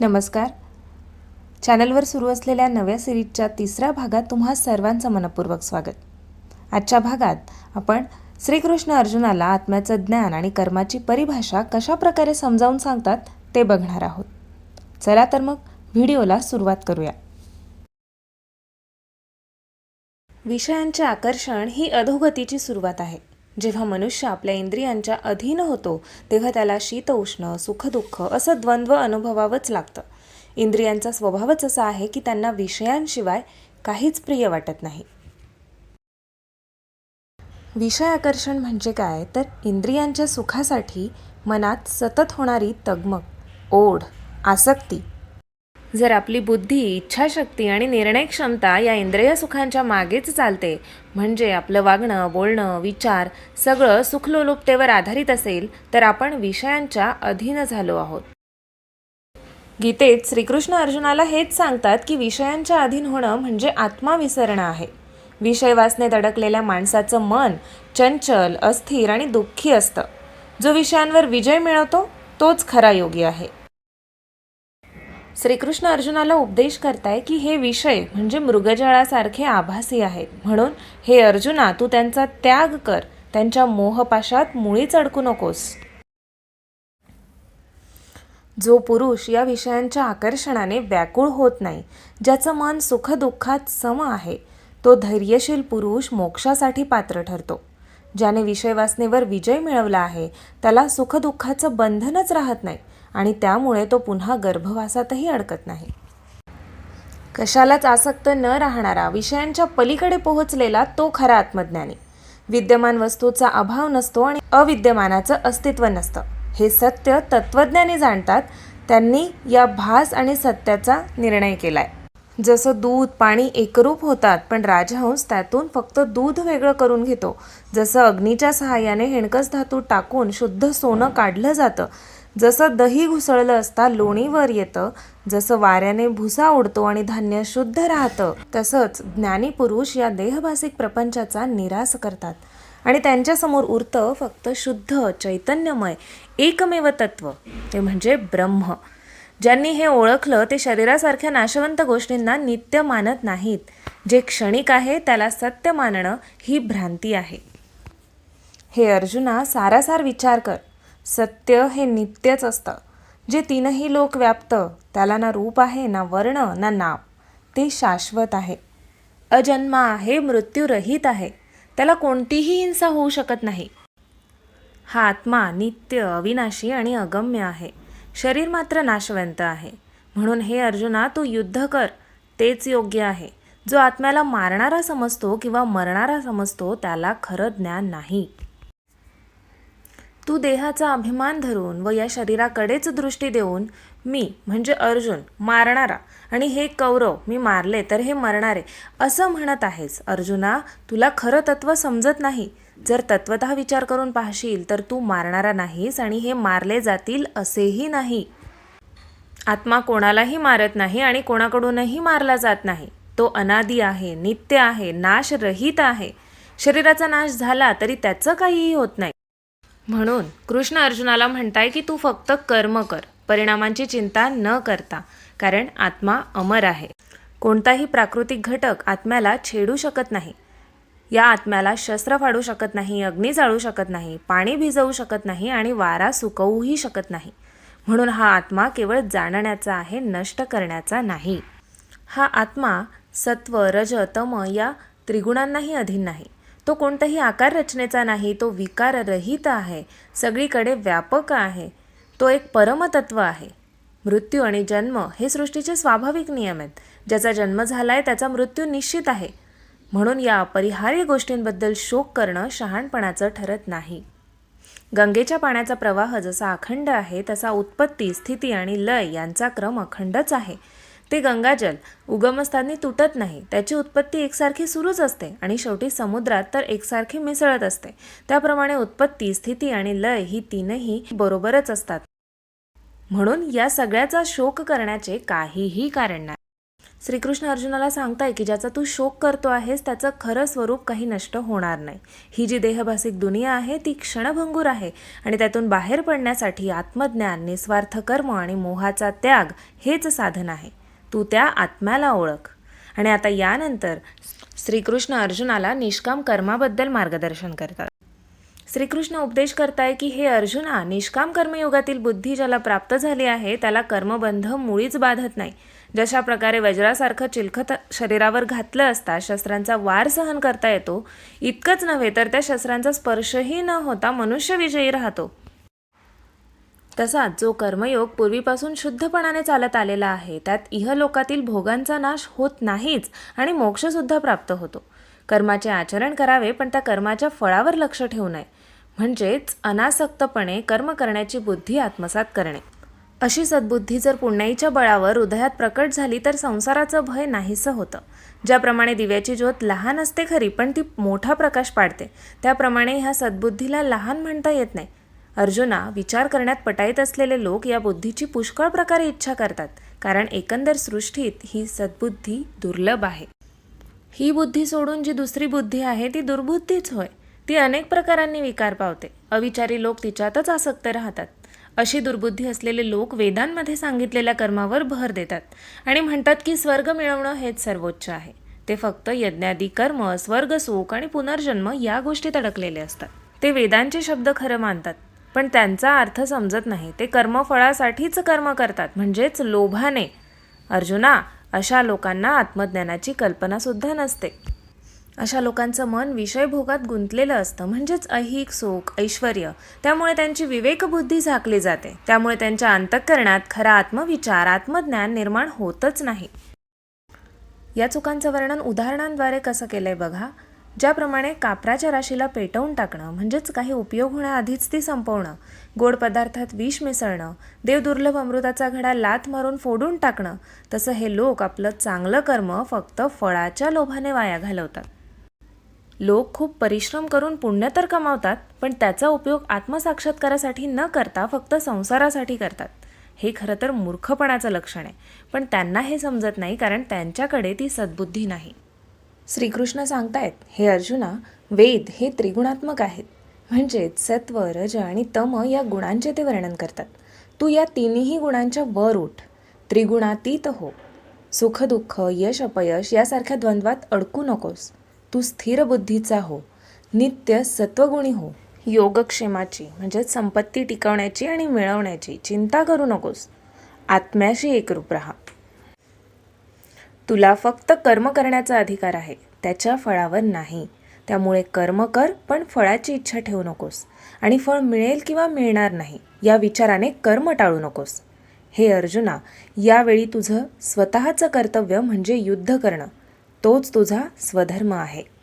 नमस्कार. चॅनलवर सुरू असलेल्या नव्या सिरीजच्या तिसऱ्या भागात तुम्हा सर्वांचं मनपूर्वक स्वागत. आजच्या भागात आपण श्रीकृष्ण अर्जुनाला आत्म्याचं ज्ञान आणि कर्माची परिभाषा कशा प्रकारे समजावून सांगतात ते बघणार आहोत. चला तर मग व्हिडिओला सुरुवात करूया. विषयांचे आकर्षण ही अधोगतीची सुरुवात आहे. जेव्हा मनुष्य आपल्या इंद्रियांच्या अधीन होतो तेव्हा त्याला शीत उष्ण सुखदुःख असं द्वंद्व अनुभवावंच लागतं. इंद्रियांचा स्वभावच असा आहे की त्यांना विषयांशिवाय काहीच प्रिय वाटत नाही. विषय आकर्षण म्हणजे काय? तर इंद्रियांच्या सुखासाठी मनात सतत होणारी तगमग ओढ आसक्ती जर आपली बुद्धी इच्छाशक्ती आणि निर्णय क्षमता या इंद्रिय सुखांच्या मागेच चालते म्हणजे आपलं वागणं बोलणं विचार सगळं सुखलोलुपतेवर आधारित असेल तर आपण विषयांच्या अधीन झालो आहोत. गीतेत श्रीकृष्ण अर्जुनाला हेच सांगतात की विषयांच्या अधीन होणं म्हणजे आत्मा विसरणं आहे. विषय वासनेत अडकलेल्या माणसाचं मन चंचल अस्थिर आणि दुःखी असतं. जो विषयांवर विजय मिळवतो तोच खरा योगी आहे. श्रीकृष्ण अर्जुनाला उपदेश करताय की हे विषय म्हणजे मृगजळासारखे आभासी आहेत. म्हणून हे अर्जुना तू त्यांचा त्याग कर. त्यांच्या मोहपाशात मुळीच अडकू नकोस. जो पुरुष या विषयांच्या आकर्षणाने व्याकुळ होत नाही ज्याचं मन सुखदुःखात सम आहे तो धैर्यशील पुरुष मोक्षासाठी पात्र ठरतो. ज्याने विषयवासनेवर विजय मिळवला आहे त्याला सुखदुःखाचं बंधनच राहत नाही. आणि त्यामुळे तो पुन्हा गर्भवासातही अडकत नाही. कशालाच आसक्त न राहणारा विषयांच्या पलीकडे पोहोचलेला तो खरा आत्मज्ञानी. विद्यमान वस्तूचा अभाव नसतो आणि अविद्यमानाचं अस्तित्व नसतं. हे सत्य तत्वज्ञानी जाणतात त्यांनी या भास आणि सत्याचा निर्णय केलाय. जसं दूध पाणी एकरूप होतात पण राजहंस त्यातून फक्त दूध वेगळं करून घेतो. जसं अग्नीच्या सहाय्याने हेणकस धातू टाकून शुद्ध सोनं काढलं जातं जसं दही घुसळलं असता लोणीवर येतं जसं वाऱ्याने भुसा उडतो आणि धान्य शुद्ध राहतं तसंच ज्ञानी पुरुष या देहभासिक प्रपंचाचा निराश करतात. आणि त्यांच्यासमोर उरतं फक्त शुद्ध चैतन्यमय एकमेव तत्व ते म्हणजे ब्रह्म. ज्यांनी हे ओळखलं ते शरीरासारख्या नाशवंत गोष्टींना नित्य मानत नाहीत. जे क्षणिक आहे त्याला सत्य मानणं ही भ्रांती आहे. हे अर्जुना सारासार विचार कर. सत्य हे नित्यच असतं. जे तीनही लोक व्यापतं त्याला ना रूप आहे ना वर्ण ना नाव ते शाश्वत आहे. अजन्मा आहे मृत्यूरहित आहे. त्याला कोणतीही हिंसा होऊ शकत नाही. हा आत्मा नित्य अविनाशी आणि अगम्य आहे. शरीर मात्र नाशवंत आहे. म्हणून हे अर्जुना तू युद्ध कर. तेच योग्य आहे. जो आत्म्याला मारणारा समजतो किंवा मरणारा समजतो त्याला खरं ज्ञान नाही. तू देहाचा अभिमान धरून व या शरीराकडेच दृष्टी देऊन मी म्हणजे अर्जुन मारणारा आणि हे कौरव मी मारले तर हे मरणारे असं म्हणत आहेस. अर्जुना तुला खरं तत्व समजत नाही. जर तत्वत विचार करून पाहशील तर तू मारणारा नाहीस आणि हे मारले जातील असेही नाही. आत्मा कोणालाही मारत नाही आणि कोणाकडूनही मारला जात नाही. तो अनादी आहे नित्य आहे नाशरहित आहे. शरीराचा नाश झाला तरी त्याचं काहीही होत नाही. म्हणून कृष्ण अर्जुनाला म्हणताय की तू फक्त कर्म कर परिणामांची चिंता न करता कारण आत्मा अमर आहे. कोणताही प्राकृतिक घटक आत्म्याला छेडू शकत नाही. या आत्म्याला शस्त्र फाडू शकत नाही अग्नी जाळू शकत नाही पाणी भिजवू शकत नाही आणि वारा सुकवूही शकत नाही. म्हणून हा आत्मा केवळ जाणण्याचा आहे नष्ट करण्याचा नाही. हा आत्मा सत्व रज तम या त्रिगुणांनाही अधीन नाही. तो कोणत्याही आकार रचनेचा नाही तो विकार रहित आहे. सगळीकडे व्यापक आहे. तो एक परमतत्व आहे. मृत्यू आणि जन्म हे सृष्टीचे स्वाभाविक नियम आहेत. ज्याचा जन्म झाला आहे त्याचा मृत्यू निश्चित आहे. म्हणून या अपरिहार्य गोष्टींबद्दल शोक करणं शहाणपणाचं ठरत नाही. गंगेच्या पाण्याचा प्रवाह जसा अखंड आहे तसा उत्पत्ती स्थिती आणि लय यांचा क्रम अखंडच आहे. ते गंगाजल उगमस्थानी तुटत नाही. त्याची उत्पत्ती एकसारखी सुरूच असते आणि शेवटी समुद्रात तर एकसारखी मिसळत असते. त्याप्रमाणे उत्पत्ती स्थिती आणि लय ही तीनही बरोबरच असतात. म्हणून या सगळ्याचा शोक करण्याचे काहीही कारण नाही. श्रीकृष्ण अर्जुनाला सांगताय की ज्याचा तू शोक करतो आहेस त्याचं खरं स्वरूप काही नष्ट होणार नाही. ही जी देहभासिक दुनिया आहे ती क्षणभंगूर आहे आणि त्यातून बाहेर पडण्यासाठी आत्मज्ञान निस्वार्थ कर्म आणि मोहाचा त्याग हेच साधन आहे. तू त्या आत्म्याला ओळख. आणि आता यानंतर श्रीकृष्ण अर्जुनाला निष्काम कर्माबद्दल मार्गदर्शन करतात. श्रीकृष्ण उपदेश करताय की हे अर्जुना निष्काम कर्मयोगातील बुद्धी ज्याला प्राप्त झाली आहे त्याला कर्मबंध मुळीच बाधत नाही. जशा प्रकारे वज्रासारखं चिलखत शरीरावर घातलं असता शस्त्रांचा वार सहन करता येतो इतकंच नव्हे तर त्या शस्त्रांचा स्पर्शही न होता मनुष्य विजयी राहतो. तसाच जो कर्मयोग पूर्वीपासून शुद्धपणाने चालत आलेला आहे त्यात इहलोकातील भोगांचा नाश होत नाहीच आणि मोक्षसुद्धा प्राप्त होतो. कर्माचे आचरण करावे पण त्या कर्माच्या फळावर लक्ष ठेवू नये. म्हणजेच अनासक्तपणे कर्म करण्याची बुद्धी आत्मसात करणे. अशी सद्बुद्धी जर पुण्याईच्या बळावर हृदयात प्रकट झाली तर संसाराचं भय नाहीसं होतं. ज्याप्रमाणे दिव्याची ज्योत लहान असते खरी पण ती मोठा प्रकाश पाडते त्याप्रमाणे ह्या सद्बुद्धीला लहान म्हणता येत नाही. अर्जुना विचार करण्यात पटाईत असलेले लोक या बुद्धीची पुष्कळ प्रकारे इच्छा करतात कारण एकंदर सृष्टीत ही सद्बुद्धी दुर्लभ आहे. ही बुद्धी सोडून जी दुसरी बुद्धी आहे ती दुर्बुद्धीच होय. ती अनेक प्रकारांनी विकार पावते. अविचारी लोक तिच्यातच आसक्त राहतात. अशी दुर्बुद्धी असलेले लोक वेदांमध्ये सांगितलेल्या कर्मावर भर देतात आणि म्हणतात की स्वर्ग मिळवणं हेच सर्वोच्च आहे. ते फक्त यज्ञादी कर्म स्वर्ग सुख आणि पुनर्जन्म या गोष्टीत अडकलेले असतात. ते वेदांचे शब्द खरं मानतात. पण त्यांचा अर्थ समजत नाही. ते कर्मफळासाठीच कर्म करतात म्हणजेच लोभाने. अर्जुना अशा लोकांना आत्मज्ञानाची कल्पनासुद्धा नसते. अशा लोकांचं मन विषयभोगात गुंतलेलं असतं म्हणजेच ऐहिक सुख ऐश्वर त्यामुळे त्यांची विवेकबुद्धी झाकली जाते. त्यामुळे त्यांच्या अंतःकरणात खरा आत्मविचार आत्मज्ञान निर्माण होतच नाही. या चुकांचं वर्णन उदाहरणांद्वारे कसं केलं आहे बघा. ज्याप्रमाणे कापराच्या राशीला पेटवून टाकणं म्हणजेच काही उपयोग होण्याआधीच ती संपवणं गोड पदार्थात विष मिसळणं देवदुर्लभ अमृताचा घडा लात मारून फोडून टाकणं तसं हे लोक आपलं चांगलं कर्म फक्त फळाच्या लोभाने वाया घालवतात. लोक खूप परिश्रम करून पुण्य तर कमावतात पण त्याचा उपयोग आत्मसाक्षात्कारासाठी न करता फक्त संसारासाठी करतात. हे खरं तर मूर्खपणाचं लक्षण आहे पण त्यांना हे समजत नाही कारण त्यांच्याकडे ती सद्बुद्धी नाही. श्रीकृष्ण सांगतायत हे अर्जुना वेद हे त्रिगुणात्मक आहेत. म्हणजेच सत्व रज आणि तम या गुणांचे ते वर्णन करतात. तू या तिन्ही गुणांच्या वर उठ. त्रिगुणातीत हो. सुखदुःख यश अपयश यासारख्या द्वंद्वात अडकू नकोस. तू स्थिर बुद्धीचा हो. नित्य सत्वगुणी हो. योगक्षेमाची म्हणजेच संपत्ती टिकवण्याची आणि मिळवण्याची चिंता करू नकोस. आत्म्याशी एकरूप राहा. तुला फक्त कर्म करण्याचा अधिकार आहे त्याच्या फळावर नाही. त्यामुळे कर्म कर पण फळाची इच्छा ठेवू नकोस. आणि फळ मिळेल किंवा मिळणार नाही या विचाराने कर्म टाळू नकोस. हे अर्जुना यावेळी तुझं स्वतःचं कर्तव्य म्हणजे युद्ध करणं. तोच तुझा स्वधर्म आहे.